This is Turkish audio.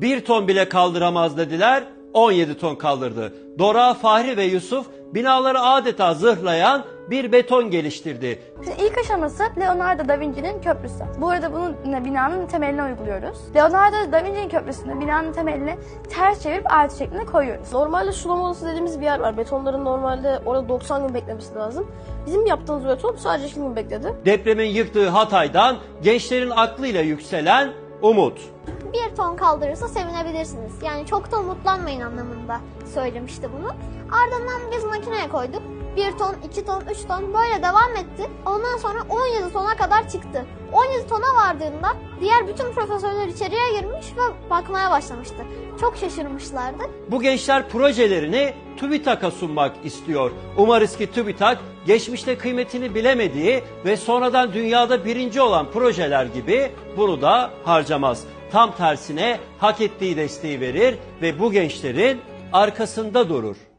Bir ton bile kaldıramaz dediler, 17 ton kaldırdı. Dora, Fahri ve Yusuf binaları adeta zırhlayan bir beton geliştirdi. Şimdi ilk aşaması Leonardo da Vinci'nin köprüsü. Bu arada bunu binanın temeline uyguluyoruz. Leonardo da Vinci'nin köprüsünü binanın temelini ters çevirip artı şeklinde koyuyoruz. Normalde sulama odası dediğimiz bir yer var. Betonların normalde orada 90 gün beklemesi lazım. Bizim yaptığımız beton sadece 2 gün bekledi. Depremin yıktığı Hatay'dan gençlerin aklıyla yükselen umut. Bir ton kaldırırsa sevinebilirsiniz. Yani çok da umutlanmayın anlamında söylemişti bunu. Ardından biz makineye koyduk. 1 ton, 2 ton, 3 ton böyle devam etti. Sonra 17 tona kadar çıktı. 17 tona vardığında diğer bütün profesörler içeriye girmiş ve bakmaya başlamıştı. Çok şaşırmışlardı. Bu gençler projelerini TÜBİTAK'a sunmak istiyor. Umarız ki TÜBİTAK geçmişte kıymetini bilemediği ve sonradan dünyada birinci olan projeler gibi bunu da harcamaz. Tam tersine hak ettiği desteği verir ve bu gençlerin arkasında durur.